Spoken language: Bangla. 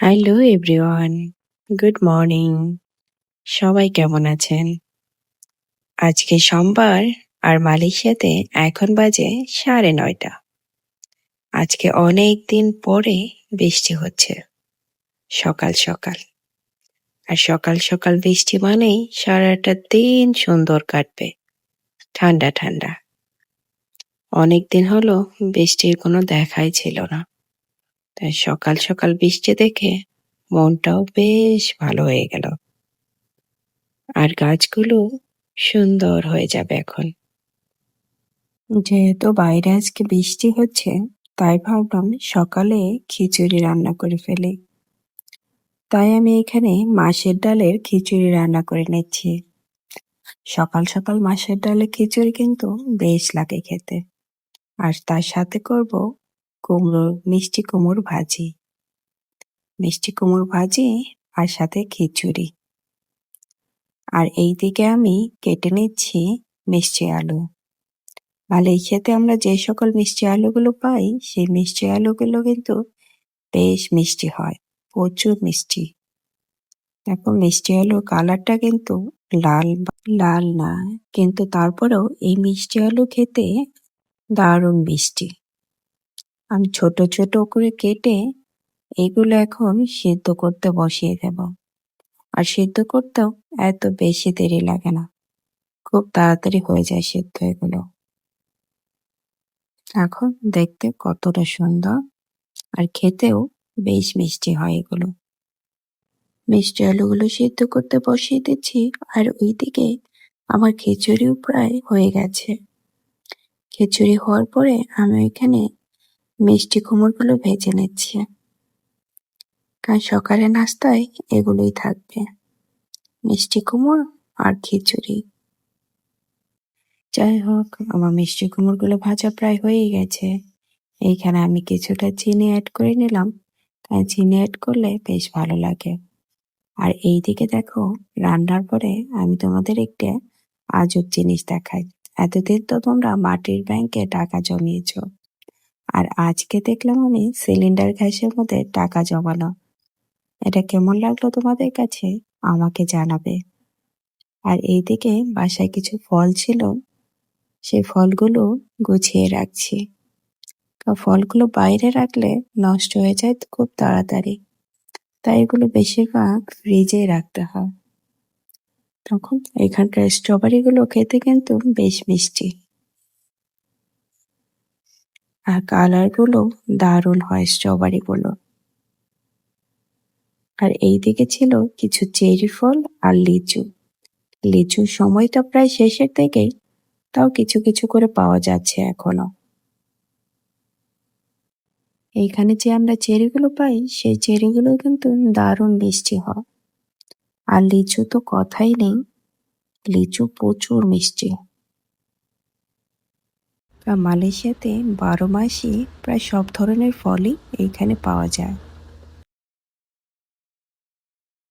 হ্যালো এভরিওয়ান গুড মর্নিং সবাই কেমন আছেন? আজকে সোমবার আর মালয়েশিয়াতে এখন বাজে সাড়ে নয়টা। আজকে অনেক দিন পরে বৃষ্টি হচ্ছে। সকাল সকাল। আর সকাল সকাল বৃষ্টি মানেই সারাটা দিন সুন্দর কাটবে। ঠান্ডা ঠান্ডা। অনেক দিন হলো বৃষ্টির কোনো দেখাই ছিল না। তাই সকাল সকাল বৃষ্টি দেখে মনটাও বেশ ভালো হয়ে গেল। আর গাছগুলো সুন্দর হয়ে যাবে এখন। যেহেতু বাইরে আজকে বৃষ্টি হচ্ছে, তাই ভাবলাম সকালে খিচুড়ি রান্না করে ফেলি। তাই আমি এখানে মাছের ডালের খিচুড়ি রান্না করে নিচ্ছি। সকাল সকাল মাছের ডালের খিচুড়ি কিন্তু বেশ লাগে খেতে। আর তার সাথে করব কুমড়ো মিষ্টি কুমড়োর ভাজি। মিষ্টি কুমড়ো ভাজি আর সাথে খিচুড়ি। আর এই দিকে আমি কেটে নিচ্ছি মিষ্টি আলু। মালয়েশিয়াতে আমরা যে সকল মিষ্টি আলুগুলো পাই, সেই মিষ্টি আলুগুলো কিন্তু বেশ মিষ্টি হয়, প্রচুর মিষ্টি। দেখো, মিষ্টি আলুর কালারটা কিন্তু লাল লাল না, কিন্তু তারপরেও এই মিষ্টি আলু খেতে দারুণ মিষ্টি। আমি ছোট ছোট করে কেটে এগুলো এখন সিদ্ধ করতে বসিয়ে দেব। আর সিদ্ধ করতেও এত বেশি দেরি লাগে না। খুব তাড়াতাড়ি হয়ে যায় সিদ্ধ এগুলো। এখন দেখতে কতটা সুন্দর আর খেতেও বেশ মিষ্টি হয় এগুলো। মিষ্টি আলুগুলো সিদ্ধ করতে বসিয়ে দিচ্ছি আর ওইদিকে আমার খিচুড়িও প্রায় হয়ে গেছে। খিচুড়ি হওয়ার পরে আমি এখানে মিষ্টি কুমড়গুলো ভেজে নিচ্ছি। কারণ সকালে নাস্তায় এগুলোই থাকবে। মিষ্টি কুমড় আর খিচুড়ি। যাই হোক, আমার মিষ্টি কুমড়গুলো ভাজা প্রায় হয়েই গেছে। এইখানে আমি কিছুটা চিনি অ্যাড করে নিলাম। কারণ চিনি অ্যাড করলে বেশ ভালো লাগে। আর এই দিকে দেখো, রান্নার পরে আমি তোমাদের একটা আজব জিনিস দেখাই। এতদিন তো তোমরা মাটির ব্যাংকে টাকা জমিয়েছ। আর আজকে দেখলাম আমি সিলিন্ডার গ্যাসের মধ্যে টাকা জমানো এটা কেমন লাগল তোমাদের কাছে? আমাকে জানাবে। আর এইদিকে বাসায় কিছু ফল ছিল। সেই ফলগুলো গুছিয়ে রাখছি। ফলগুলো বাইরে রাখলে নষ্ট হয়ে যায় খুব তাড়াতাড়ি। তাই এগুলো বেশিরভাগ ফ্রিজে রাখতে হয়। তখন এখানকার স্ট্রবেরিগুলো খেতে কিন্তু বেশ মিষ্টি। আর কালারগুলো দারুণ হয় স্ট্রবেরিগুলো। আর এই দিকে ছিল কিছু চেরি ফল আর লিচু। লিচুর সময়টা প্রায় শেষের দিকেই, তাও কিছু কিছু করে পাওয়া যাচ্ছে এখনও। এইখানে যে আমরা চেরিগুলো পাই, সেই চেরিগুলো কিন্তু দারুণ মিষ্টি হয়। আর লিচু তো কথাই নেই, লিচু প্রচুর মিষ্টি। মালয়েশিয়াতে বারো মাসই প্রায় সব ধরনের ফলই এইখানে পাওয়া যায়।